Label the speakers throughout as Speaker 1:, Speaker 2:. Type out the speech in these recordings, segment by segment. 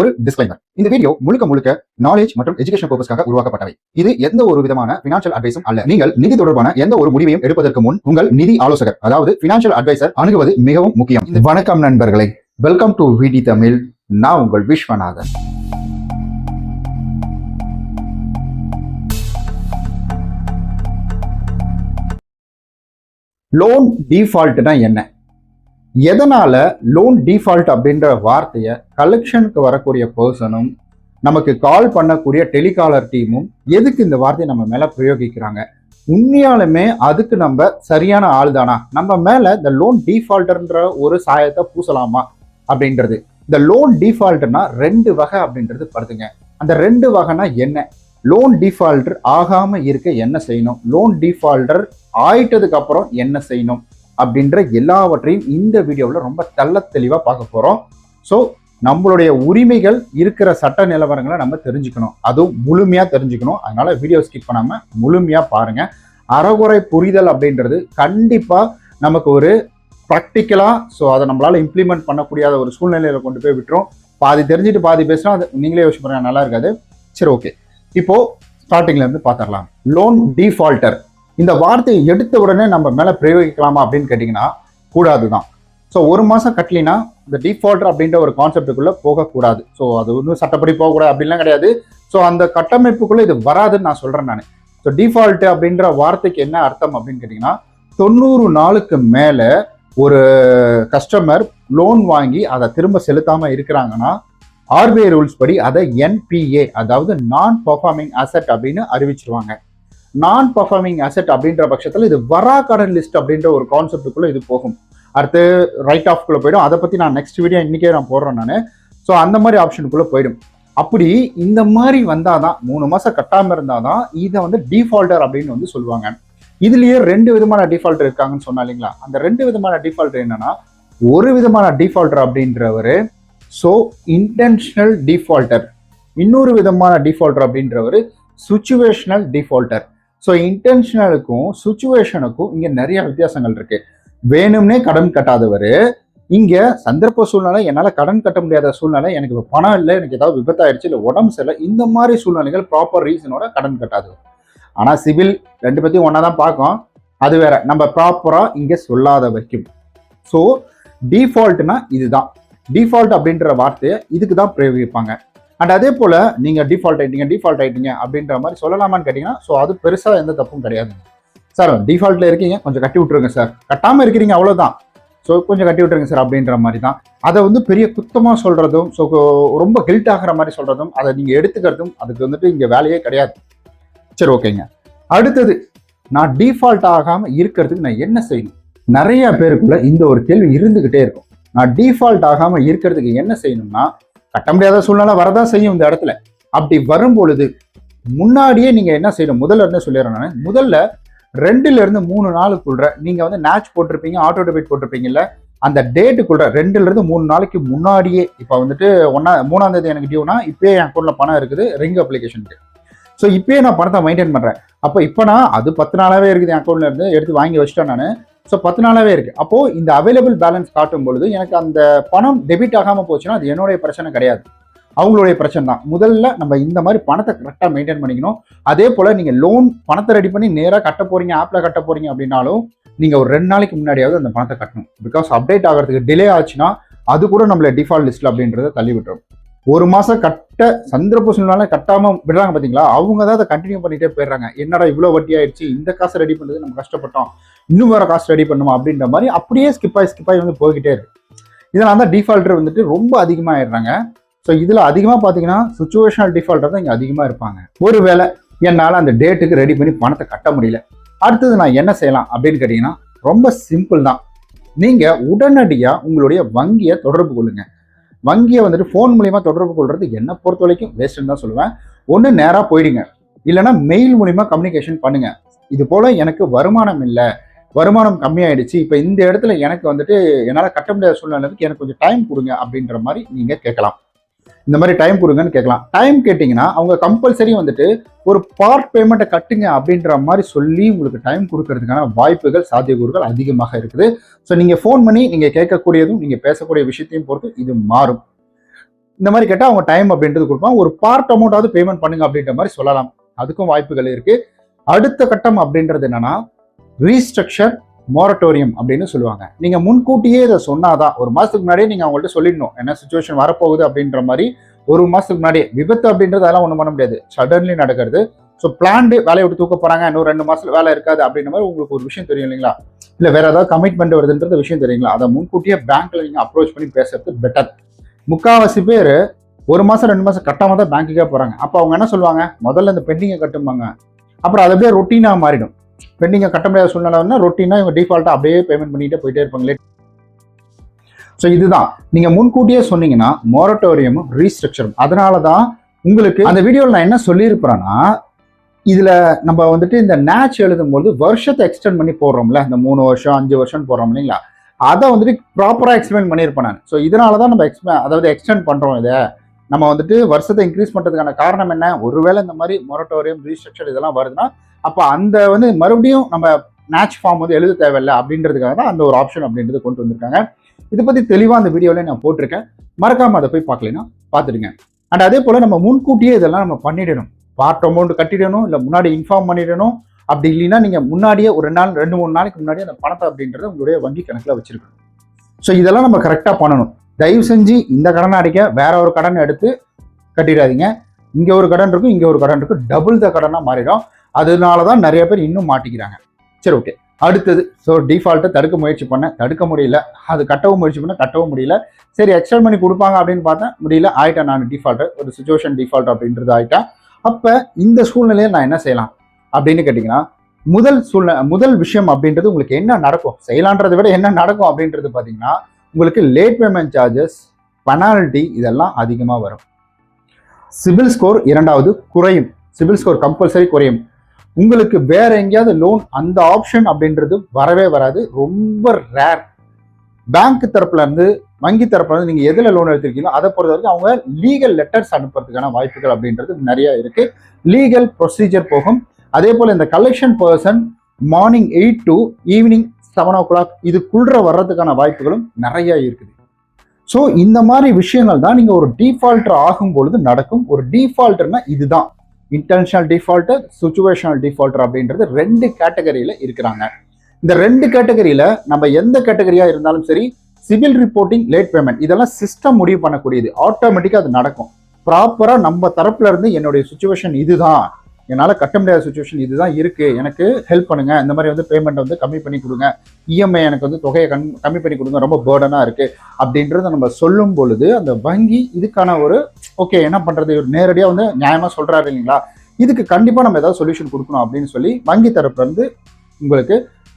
Speaker 1: ஒரு டிஸ்க்ளைமர் இந்த வீடியோ முழுக்க முழுக்க நாலேஜ் மற்றும் எஜுகேஷன் பர்பஸ்க்காக உருவாக்கப்பட்டவை. இது எந்த ஒரு விதமான பினான்சியல் அட்வைஸும் அல்ல. நீங்கள் நிதி தொடர்பான எந்த ஒரு முடிவையும் எடுப்பதற்கு முன் உங்கள் நிதி ஆலோசகர் அதாவது பினான்சியல் அட்வைசர் அணுகுவது மிகவும் முக்கியம். வணக்கம் நண்பர்களே. வெல்கம் டு விடி தமிழ் நான் உங்கள் விஸ்வநாதன். லோன் டிஃபால்ட்னா என்ன? எதனால் லோன் டிஃபால்ட் அப்படின்ற வார்த்தையை கலெக்ஷனுக்கு வரக்கூடிய பர்சனும் நமக்கு கால் பண்ணக்கூடிய டெலிகாலர் டீமும் எதுக்கு இந்த வார்த்தையை நம்ம மேலே பிரயோகிக்கிறாங்க? உண்மையாலுமே அதுக்கு நம்ம சரியான ஆள் தானா நம்ம மேலே இந்த லோன் டிஃபால்டர்ன்ற ஒரு சாயத்தை பூசலாமா? அப்படின்றது. இந்த லோன் டிஃபால்ட்னா ரெண்டு வகை அப்படின்றது படுதுங்க. அந்த ரெண்டு வகைனா என்ன? லோன் டிஃபால்டர் ஆகாமல் இருக்க என்ன செய்யணும்? லோன் டிஃபால்டர் ஆயிட்டதுக்கு அப்புறம் என்ன செய்யணும்? அப்படின்ற எல்லாவற்றையும் இந்த வீடியோவில் ரொம்ப தெள்ள தெளிவாக பார்க்க போகிறோம் ஸோ நம்மளுடைய உரிமைகள் இருக்கிற சட்ட நிலவரங்களை நம்ம தெரிஞ்சுக்கணும். அதுவும் முழுமையாக தெரிஞ்சுக்கணும். அதனால் வீடியோ ஸ்கிப் பண்ணாமல் முழுமையாக பாருங்கள் அறகுறை புரிதல் அப்படின்றது கண்டிப்பாக நமக்கு ஒரு ப்ராக்டிக்கலாக ஸோ அதை நம்மளால் இம்ப்ளிமெண்ட் பண்ணக்கூடிய ஒரு சூழ்நிலையில் கொண்டு போய் விட்டுரும். பாதி தெரிஞ்சுட்டு பாதி பேசினா அது நீங்களே யோசிச்சு பாருங்க நல்லா இருக்காது. சரி ஓகே இப்போது ஸ்டார்டிங்லேருந்து பார்த்துடலாம். லோன் டிஃபால்ட்டர் இந்த வார்த்தையை எடுத்த உடனே நம்ம மேலே பிரயோகிக்கலாமா அப்படின்னு கேட்டிங்கன்னா கூடாது தான் ஸோ ஒரு மாதம் கட்டலினா இந்த டிஃபால்டர் அப்படின்ற ஒரு கான்செப்டுக்குள்ளே போகக்கூடாது. ஸோ அது ஒன்றும் சட்டப்படி போகக்கூடாது அப்படின்லாம் கிடையாது. ஸோ அந்த கட்டமைப்புக்குள்ளே இது வராதுன்னு நான் சொல்கிறேன் நான். ஸோ டிஃபால்ட் அப்படின்ற வார்த்தைக்கு என்ன அர்த்தம் அப்படின்னு கேட்டிங்கன்னா தொண்ணூறு நாளுக்கு மேலே ஒரு கஸ்டமர் லோன் வாங்கி அதை திரும்ப செலுத்தாமல் இருக்கிறாங்கன்னா ஆர்பிஐ ரூல்ஸ் படி அதை என்பிஏ அதாவது நான் பர்ஃபார்மிங் அசெட் அப்படின்னு அறிவிச்சிருவாங்க. நான் பர்ஃபார்மிங் அசெட் அப்படின்ற பட்சத்தில் இது வரா கடன் லிஸ்ட் அப்படின்ற ஒரு கான்செப்டுக்குள்ளே இது போகும். அடுத்து ரைட் ஆஃப்குள்ளே போயிடும். அதை பற்றி நான் நெக்ஸ்ட் வீடியோ இன்றைக்கே நான் போடுறேன் நான். ஸோ அந்த மாதிரி ஆப்ஷனுக்குள்ளே போயிடும். அப்படி இந்த மாதிரி வந்தால் தான் மூணு மாதம் கட்டாமல் இருந்தால் தான் இதை வந்து டிஃபால்டர் அப்படின்னு வந்து சொல்லுவாங்க. இதுலேயே ரெண்டு விதமான டிஃபால்டர் இருக்காங்கன்னு சொன்னா இல்லைங்களா? அந்த ரெண்டு விதமான டிஃபால்டர் என்னன்னா ஒரு விதமான டிஃபால்டர் அப்படின்றவர் ஸோ இன்டென்ஷனல் டிஃபால்டர் இன்னொரு விதமான டிஃபால்டர் அப்படின்றவர் சுச்சுவேஷனல் டிஃபால்டர் ஸோ இன்டென்ஷனலுக்கும் சுச்சுவேஷனுக்கும் இங்கே நிறைய வித்தியாசங்கள் இருக்கு. வேணும்னே கடன் கட்டாதவர் இங்கே சந்தர்ப்ப சூழ்நிலை என்னால் கடன் கட்ட முடியாத சூழ்நிலை எனக்கு இப்போ பணம் இல்லை எனக்கு ஏதாவது விபத்தாயிடுச்சு இல்லை உடம்பு சரியில்லை இந்த மாதிரி சூழ்நிலைகள் ப்ராப்பர் ரீசனோட கடன் கட்டாதவர். ஆனால் சிவில் ரெண்டு பற்றியும் ஒன்றா தான் பார்க்கும். அது வேற நம்ம ப்ராப்பராக இங்கே சொல்லாத வரைக்கும் ஸோ டிஃபால்ட்னா இதுதான். டிஃபால்ட் அப்படின்ற வார்த்தையை இதுக்கு தான் பிரயோகிப்பாங்க. அண்ட் அதே போல் நீங்கள் டிஃபால்ட் ஆகிட்டீங்க டிஃபால்ட் ஆகிட்டீங்க அப்படின்ற மாதிரி சொல்லலாமான்னு கேட்டிங்கன்னா ஸோ அது பெருசாக எந்த தப்பும் கிடையாது. சார் டிஃபால்ட்டில் இருக்கீங்க கொஞ்சம் கட்டி விட்ருங்க சார் கட்டாமல் இருக்கிறீங்க அவ்வளோதான் ஸோ கொஞ்சம் கட்டி விட்டுருங்க சார் அப்படின்ற மாதிரி தான். அதை வந்து பெரிய குத்தமாக சொல்கிறதும் ஸோ ரொம்ப கில்ட் ஆகிற மாதிரி சொல்கிறதும் அதை நீங்கள் எடுத்துக்கிறதும் அதுக்கு வந்துட்டு இங்கே வேலையே கிடையாது. சரி ஓகேங்க. அடுத்தது நான் டிஃபால்ட் ஆகாமல் இருக்கிறதுக்கு நான் என்ன செய்யணும்? நிறைய பேருக்குள்ள இந்த ஒரு கேள்வி இருந்துக்கிட்டே இருக்கும். நான் டிஃபால்ட் ஆகாமல் இருக்கிறதுக்கு என்ன செய்யணும்னா கட்ட முடியாத சூழ்நிலை வரதான் செய்யும் இந்த இடத்துல. அப்படி வரும் பொழுது முன்னாடியே நீங்க என்ன செய்யணும்? முதல்ல இருந்து சொல்லிடுறேன் நான்? முதல்ல ரெண்டுல இருந்து மூணு நாளுக்குள்ள நீங்க வந்து நேச் போட்டிருப்பீங்க ஆட்டோ டெபிட் போட்டிருப்பீங்கல்ல அந்த டேட்டுக்குள்ள ரெண்டுல இருந்து மூணு நாளைக்கு முன்னாடியே இப்போ வந்துட்டு ஒன்னா மூணாம் தேதி எனக்கு டியூனா இப்பயே என் அக்கௌண்ட்ல பணம் இருக்குது ரிங் அப்ளிகேஷனுக்கு ஸோ இப்பயே நான் பணத்தை மெயின்டைன் பண்றேன். அப்போ இப்போ நான் அது பத்து நாளாவே இருக்குது என் அக்கௌண்ட்ல இருந்து எடுத்து வாங்கி வச்சுட்டேன் நான். ஸோ பத்து நாளாகவே இருக்குது அப்போது இந்த அவைலபிள் பேலன்ஸ் காட்டும் பொழுது எனக்கு அந்த பணம் டெபிட் ஆகாமல் போச்சுன்னா அது என்னுடைய பிரச்சனை கிடையாது. அவங்களுடைய பிரச்சனை தான். முதல்ல நம்ம இந்த மாதிரி பணத்தை கரெக்டாக மெயின்டைன் பண்ணிக்கணும். அதே போல் நீங்கள் லோன் பணத்தை ரெடி பண்ணி நேராக கட்ட போகிறீங்க ஆப்பில் கட்ட போறீங்க அப்படின்னாலும் நீங்கள் ஒரு ரெண்டு நாளைக்கு முன்னாடியாவது அந்த பணத்தை கட்டணும். பிகாஸ் அப்டேட் ஆகிறதுக்கு டிலே ஆச்சுன்னா அது கூட நம்மளை டிஃபால்ட் லிஸ்ட்டில் அப்படின்றத தள்ளி விட்டுரும். ஒரு மாசம் கட்ட சந்தர்ப்ப சூழ்நிலை கட்டாம விடுறாங்க பாத்தீங்களா? அவங்க தான் அதை கண்டினியூ பண்ணிட்டே போயிடுறாங்க. என்னடா இவ்வளவு வட்டி ஆயிடுச்சு? இந்த காசை ரெடி பண்ணுறது நம்ம கஷ்டப்பட்டோம். இன்னும் வேற காசு ரெடி பண்ணுமா? அப்படின்ற மாதிரி அப்படியே ஸ்கிப் ஆகி ஸ்கிப் ஆகி வந்து போய்கிட்டே இருக்கு. இதனால தான் டிஃபால்ட்டர் வந்துட்டு ரொம்ப அதிகமாகிடுறாங்க ஸோ இதில் அதிகமாக பார்த்தீங்கன்னா சுச்சுவேஷனல் டிஃபால்ட்டர் தான் இங்கே அதிகமாக இருப்பாங்க. ஒருவேளை என்னால் அந்த டேட்டுக்கு ரெடி பண்ணி பணத்தை கட்ட முடியல. அடுத்தது நான் என்ன செய்யலாம் அப்படின்னு கேட்டிங்கன்னா ரொம்ப சிம்பிள் தான். நீங்கள் உடனடியாக உங்களுடைய வங்கியை தொடர்பு கொள்ளுங்க. வங்கியை வந்துட்டு ஃபோன் மூலியமா தொடர்பு கொள்றது என்னை பொறுத்த வரைக்கும் வேஸ்ட்டுன்னு தான் சொல்லுவேன். ஒன்று நேராக போயிடுங்க. இல்லைன்னா மெயில் மூலிமா கம்யூனிகேஷன் பண்ணுங்க. இது போல் எனக்கு வருமானம் இல்லை. வருமானம் கம்மியாயிடுச்சு. இப்போ இந்த இடத்துல எனக்கு வந்துட்டு என்னால் கட்ட முடியாத சூழ்நிலைக்கு எனக்கு கொஞ்சம் டைம் கொடுங்க அப்படின்ற மாதிரி நீங்கள் கேட்கலாம். இந்த மாதிரி டைம் கொடுங்கன்னு கேட்கலாம். டைம் கேட்டிங்கன்னா அவங்க கம்பல்சரி வந்துட்டு ஒரு பார்ட் பேமெண்ட்டை கட்டுங்க அப்படின்ற மாதிரி சொல்லி உங்களுக்கு டைம் கொடுக்கறதுக்கான வாய்ப்புகள் சாத்தியக்கூறுகள் அதிகமாக இருக்குது. ஸோ நீங்கள் ஃபோன் பண்ணி நீங்கள் கேட்கக்கூடியதும் நீங்கள் பேசக்கூடிய விஷயத்தையும் பொறுத்து இது மாறும். இந்த மாதிரி கேட்டால் அவங்க டைம் அப்படின்றது கொடுப்பாங்க. ஒரு பார்ட் அமௌண்ட்டாவது பேமெண்ட் பண்ணுங்க அப்படின்ற மாதிரி சொல்லலாம். அதுக்கும் வாய்ப்புகள் இருக்கு. அடுத்த கட்டம் அப்படின்றது என்னன்னா ரீஸ்ட்ரக்சர் மோரட்டோரியம் அப்படின்னு சொல்லுவாங்க. நீங்க முன்கூட்டியே இதை சொன்னாதான் ஒரு மாசத்துக்கு முன்னாடியே நீங்க அவங்கள்ட்ட சொல்லிடணும் என்ன சுச்சுவேஷன் வரப்போகுது அப்படின்ற மாதிரி ஒரு மாசத்துக்கு முன்னாடியே விபத்து அப்படின்றது அதெல்லாம் ஒன்றும் பண்ண முடியாது. சடன்லி நடக்கிறது. ஸோ பிளான்டு வேலையை விட்டு தூக்க போறாங்க இன்னும் ரெண்டு மாசத்துல வேலை இருக்காது அப்படின்ற மாதிரி உங்களுக்கு ஒரு விஷயம் தெரியும் இல்லைங்களா? இல்ல வேற ஏதாவது கமிட்மெண்ட் வருதுன்றது விஷயம் தெரியுங்களா? அதை முன்கூட்டியே பேங்க்ல நீங்க அப்ரோச் பண்ணி பேசுறது பெட்டர் முக்காவாசி பேர் ஒரு மாசம் ரெண்டு மாசம் கட்டாம தான் பேங்க்குக்கே போறாங்க. அப்போ அவங்க என்ன சொல்லுவாங்க? முதல்ல இந்த பெண்டிங்கை கட்டுமாங்க அப்புறம் அது அப்படியே ரொட்டீனா மாறிடும். பெண்டிங்கை கட்ட முடியாத சூழ்நிலை ரொட்டீனாக இவங்க டிஃபால்ட்டாக அப்படியே பேமெண்ட் பண்ணிகிட்டே போயிட்டே இருப்பாங்களே. ஸோ இதுதான். நீங்கள் முன்கூட்டியே சொன்னீங்கன்னா மொரட்டோரியமும் ரீஸ்ட்ரக்சரும் அதனால தான் உங்களுக்கு அந்த வீடியோவில் நான் என்ன சொல்லியிருப்பேன்னா இதில் நம்ம வந்துட்டு இந்த நேச் எழுதும்போது வருஷத்தை எக்ஸ்டெண்ட் பண்ணி போடுறோம்ல. இந்த மூணு வருஷம் அஞ்சு வருஷம் போடுறோம் இல்லைங்களா? அதை வந்துட்டு ப்ராப்பராக எக்ஸ்பிளைன் பண்ணியிருப்பேன் நான். ஸோ இதனால தான் நம்ம எக்ஸ்ப அதாவது எக்ஸ்டெண்ட் பண்ணுறோம் இதை. நம்ம வந்துட்டு வருஷத்தை இன்க்ரீஸ் பண்ணுறதுக்கான காரணம் என்ன? ஒருவேளை இந்த மாதிரி மொரட்டோரியம் ரீஸ்ட்ரக்சர் இதெல்லாம் வருதுன்னா அப்போ அந்த வந்து மறுபடியும் நம்ம மேட்ச் ஃபார்ம் வந்து எழுத தேவையில்லை அப்படின்றதுக்காக தான் அந்த ஒரு ஆப்ஷன் அப்படின்றது கொண்டு வந்திருக்காங்க. இதை பற்றி தெளிவாக அந்த வீடியோவில் நான் போட்டிருக்கேன். மறக்காமல் அதை போய் பார்க்கலைன்னா பார்த்துடுங்க. அண்ட் அதே போல் நம்ம முன்கூட்டியே இதெல்லாம் நம்ம பண்ணிடணும். பார்ட் அமௌண்ட் கட்டிடணும் இல்லை முன்னாடி இன்ஃபார்ம் பண்ணிடணும். அப்படி இல்லைன்னா நீங்கள் முன்னாடியே ஒரு ரெண்டு நாள் ரெண்டு மூணு நாளைக்கு முன்னாடி அந்த பணத்தை அப்படின்றத உங்களுடைய வங்கி கணக்கில் வச்சுருக்கணும். ஸோ இதெல்லாம் நம்ம கரெக்டாக பண்ணணும். தயவு செஞ்சு இந்த கடனை அடைக்க வேற ஒரு கடன் எடுத்து கட்டிடாதீங்க. இங்கே ஒரு கடன் இருக்கும் இங்கே ஒரு கடன் இருக்கும். டபுள் த கடனாக மாறிடும். அதனால தான் நிறைய பேர் இன்னும் மாட்டிக்கிறாங்க. சரி ஓகே அடுத்தது ஸோ டிஃபால்ட்டை தடுக்க முயற்சி பண்ண. தடுக்க முடியல. அது கட்டவும் முயற்சி பண்ண கட்டவும் முடியல. சரி எக்ஸ்டெண்ட் பண்ணி கொடுப்பாங்க அப்படின்னு பார்த்தேன் முடியல ஆயிட்டேன் நான் டிஃபால்ட்டு ஒரு சுச்சுவேஷன் டிஃபால்ட் அப்படின்றது ஆயிட்டேன் அப்போ இந்த சூழ்நிலையை நான் என்ன செய்யலாம்? அப்படின்னு கேட்டிங்கன்னா முதல் சூழ்நிலை முதல் விஷயம் அப்படின்றது உங்களுக்கு என்ன நடக்கும்? செய்யலான்றதை விட என்ன நடக்கும் அப்படின்றது பார்த்தீங்கன்னா உங்களுக்கு லேட் பேமெண்ட் சார்ஜஸ் பெனால்ட்டி இதெல்லாம் அதிகமாக வரும். சிபில் ஸ்கோர் இரண்டாவது குறையும். சிபில் ஸ்கோர் கம்பல்சரி குறையும். உங்களுக்கு வேற எங்கேயாவது லோன் அந்த ஆப்ஷன் அப்படின்றது வரவே வராது. ரொம்ப ரேர் பேங்க் தரப்புல இருந்து வங்கி தரப்புல இருந்து நீங்க எதுல லோன் எடுத்திருக்கீங்களோ அதை பொறுத்த வரைக்கும் அவங்க லீகல் லெட்டர்ஸ் அனுப்புறதுக்கான வாய்ப்புகள் அப்படின்றது நிறைய இருக்கு. லீகல் ப்ரொசீஜர் போகும். அதே போல இந்த collection person morning eight to evening seven o'clock இதுக்குள்ள வர்றதுக்கான வாய்ப்புகளும் நிறைய இருக்குது. ஸோ இந்த மாதிரி விஷயங்கள் தான் நீங்க ஒரு டிஃபால்ட்டர் ஆகும் பொழுது நடக்கும். ஒரு டிஃபால்ட்டர்னா இதுதான். இன்டென்ஷனல் டிஃபால்ட்டர் சுச்சுவேஷனல் டிஃபால்ட்டர் அப்படின்றது ரெண்டு கேட்டகரியில் இருக்கிறாங்க. இந்த ரெண்டு கேட்டகரியில் நம்ம எந்த கேட்டகரியாக இருந்தாலும் சரி சிவில் ரிப்போர்ட்டிங் லேட் பேமெண்ட் இதெல்லாம் சிஸ்டம் முடிவு பண்ணக்கூடியது. ஆட்டோமேட்டிக்காக அது நடக்கும். ப்ராப்பராக நம்ம தரப்புல இருந்து என்னுடைய சுச்சுவேஷன் இதுதான். என்னால் கட்ட முடியாத சுச்சுவேஷன் இதுதான் இருக்கு. எனக்கு ஹெல்ப் பண்ணுங்க. இந்த மாதிரி வந்து பேமெண்ட் வந்து கம்மி பண்ணி கொடுங்க. இஎம்ஐ எனக்கு வந்து தொகையை கண் கம்மி பண்ணி கொடுங்க. ரொம்ப பேர்டனா இருக்கு. அப்படின்றத நம்ம சொல்லும் பொழுது அந்த வங்கி இதுக்கான ஒரு ஓகே என்ன பண்றது? நேரடியாக வந்து நியாயமா சொல்றாரு இல்லைங்களா? இதுக்கு கண்டிப்பாக நம்ம ஏதாவது சொல்யூஷன் கொடுக்கணும் அப்படின்னு சொல்லி வங்கி தரப்புலேருந்து உங்களுக்கு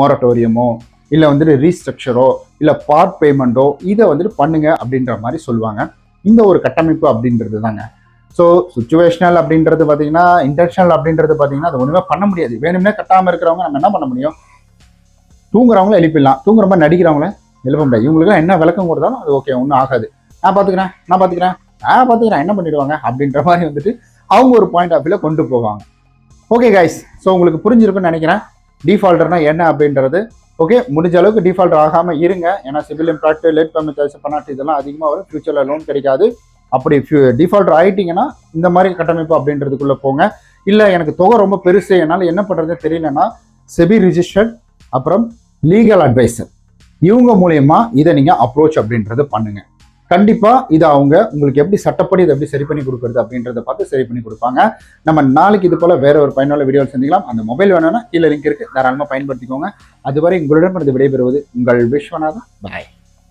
Speaker 1: மொரட்டோரியமோ இல்லை வந்துட்டு ரீஸ்ட்ரக்சரோ இல்லை பார்ட் பேமெண்ட்டோ இதை வந்துட்டு பண்ணுங்க அப்படின்ற மாதிரி சொல்லுவாங்க. இந்த ஒரு கட்டமைப்பு அப்படின்றது தாங்க ஸோ சுச்சுவேஷனல் அப்படின்றது பார்த்தீங்கன்னா இன்டென்ஷனல் அப்படின்றது பார்த்தீங்கன்னா அது ஒன்றுமே பண்ண முடியாது. வேணும்னே கட்டாமல் இருக்கிறவங்க நம்ம என்ன பண்ண முடியும்? தூங்குறவங்கள எழுப்பிடலாம். தூங்குற மாதிரி நடிக்கிறவங்கள எழுப்ப முடியாது. இவங்களுக்குலாம் என்ன விளக்கம் கொடுத்தாலும் அது ஓகே ஒன்றும் ஆகாது. நான் பார்த்துக்கிறேன் நான் பார்த்துக்கிறேன் நான் பார்த்துக்கிறேன் என்ன பண்ணிடுவாங்க? அப்படின்ற மாதிரி வந்துட்டு அவங்க ஒரு பாயிண்ட் ஆஃப் வியூவில் கொண்டு போவாங்க. ஓகே கைஸ் ஸோ உங்களுக்கு புரிஞ்சிருக்குன்னு நினைக்கிறேன். டிஃபால்டர்னா என்ன அப்படின்றது? ஓகே முடிஞ்ச அளவுக்கு டிஃபால்ட் ஆகாம இருங்க. ஏன்னா civil impact late payment charge பண்ணாட்டு இதெல்லாம் அதிகமாக வரும். ஃபியூச்சரில் லோன் கிடைக்காது. அப்படி டிஃபால்ட் ஆகிட்டிங்கன்னா இந்த மாதிரி கட்டமைப்பு அப்படின்றதுக்குள்ளே போங்க. இல்லை எனக்கு தொகை ரொம்ப பெருசு என்னால் என்ன பண்ணுறது தெரியலன்னா செபி ரிஜிஸ்டர்ட் அப்புறம் லீகல் அட்வைசர் இவங்க மூலயமா இதை நீங்கள் அப்ரோச் அப்படின்றத பண்ணுங்க. கண்டிப்பாக இதை அவங்க உங்களுக்கு எப்படி சட்டப்படி இதை எப்படி சரி பண்ணி கொடுக்குறது அப்படின்றத பார்த்து சரி பண்ணி கொடுப்பாங்க. நம்ம நாளைக்கு இது போல் வேற ஒரு பயனுள்ள வீடியோ சந்திக்கலாம். அந்த மொபைல் வேணும்னா கீழே லிங்க் இருக்குது தாராளமாக பயன்படுத்திக்கோங்க. அதுவரை உங்களிடமிருந்து விடைபெறுவது உங்கள் விஸ்வநாதன். பாய்